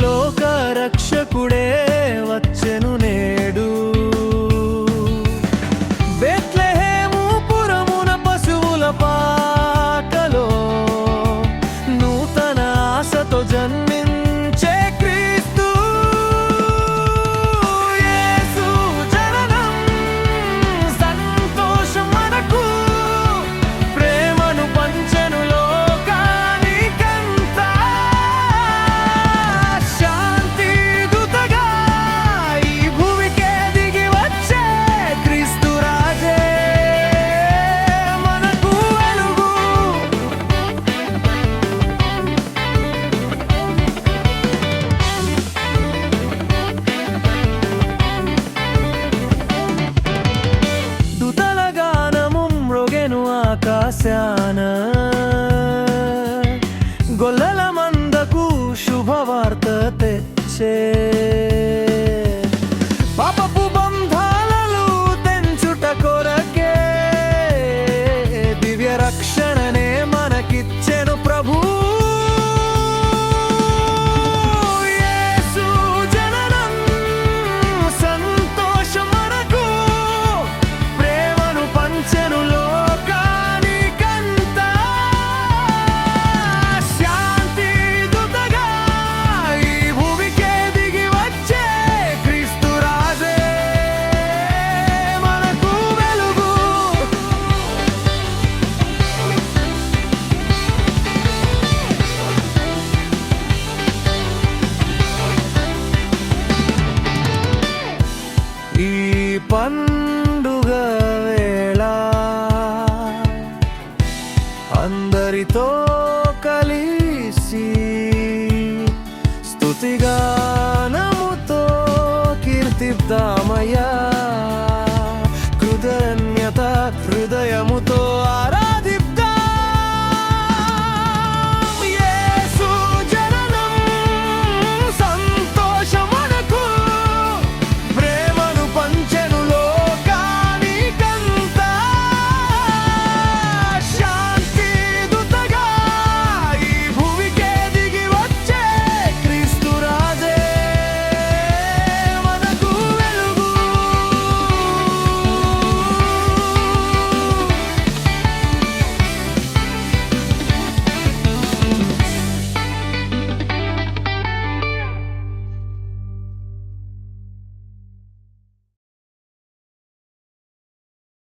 లోకరక్షకుడే పండుగ వేళ అందరితో కలిసి